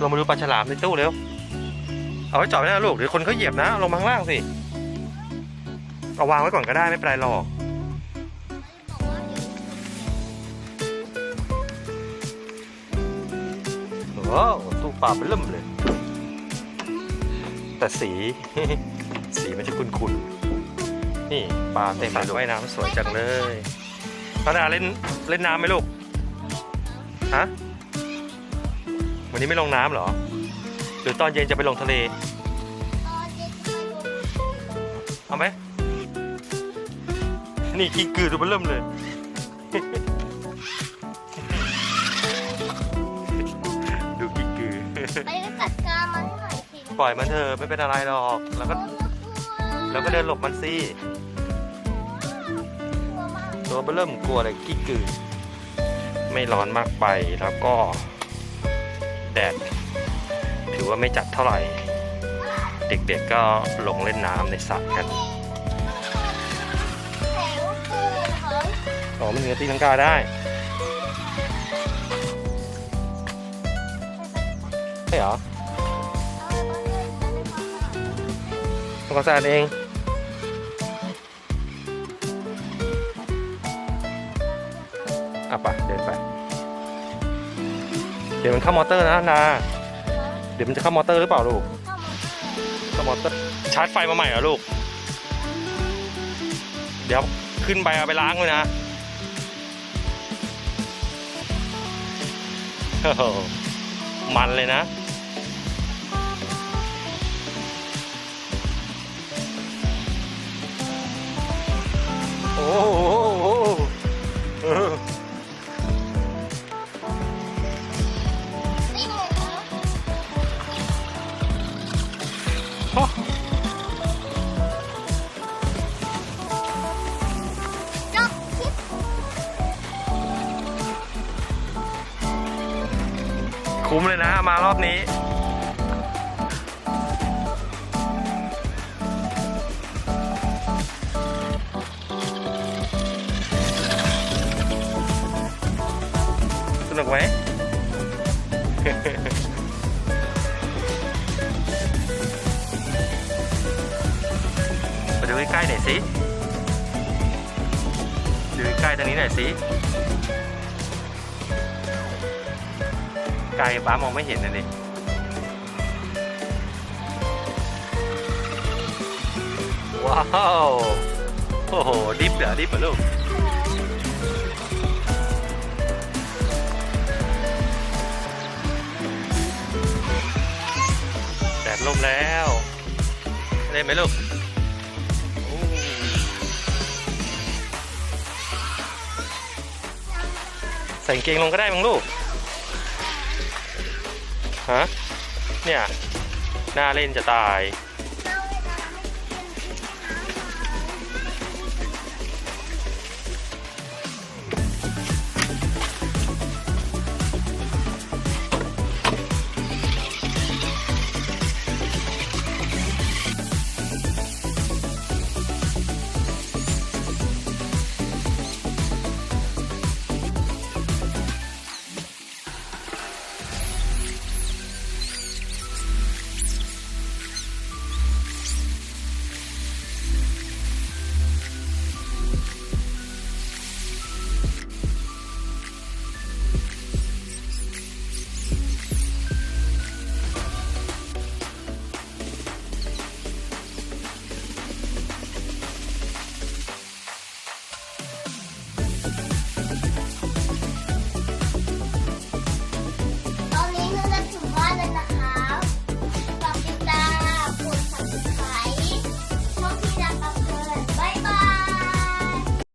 ลงมาดูปลาฉลามในตู้เร็ว เอาไว้จอดไว้นะลูกเดี๋ยวคนเขาเหยียบนะเอาลงมาข้างล่างสิ เอาวางไว้ก่อนก็ได้ไม่เป็นไรหรอกโอ้โหตู้ปลาเป็นเริ่มเลย แต่สี สีมันจะคุ้นๆ นี่ปลาเต็มเลยว่ายน้ำสวยจังเลยพนาเล่นเล่นน้ำไหมลูก ฮะ วันนี้ไม่ลงน้ำเหรอ หรือตอนเย็นจะไปลงทะเล เอาไหม นี่กิ้งกือตัวเบอร์เริ่มเลย ดูกิ้งกือ ไปจัดการมันให้หน่อยสิปล่อยมันเถอะไม่เป็นอะไรหรอก แล้วก็แล้วก็เดินหลบมันสิกลัวมากตัวเบอร์เริ่มกลัวอะไรกิ้งกือ ไม่ร้อนมากไปแล้วก็ แดดถือว่าไม่จัดเท่าไหร่ เด็กๆก็ลงเล่นน้ำในสระกันหรออ๋อมันเหนือตีลังกาได้ใช่เหรอเอาไปบ้านเลยไปในความสะอาดทำความสะอาดเองอะไปเดินไป ดี๋ยวมันเข้ามอเตอร์นะนาเดี๋ยวมันจะเข้ามอเตอร์หรือเปล่าลูกเข้ามอเตอร์ชาร์จไฟมาใหม่เหรอลูก เดี๋ยวขึ้นไปเอาไปล้างเลยนะโอ้โหมันเลยนะ จบคลิปคุ้มเลยนะมารอบนี้ สนุกไหม หน่อยสิดูใกล้ตรงนี้หน่อยสิไกลป้ามองไม่เห็นนะดิว้าวโอ้โหดิฟเหรอดิฟเหรอลูกแดดลมแล้วเล่นไหมลูก ใส่กางเกงลงก็ได้มั้งลูกฮะเนี่ยน่าเล่นจะตาย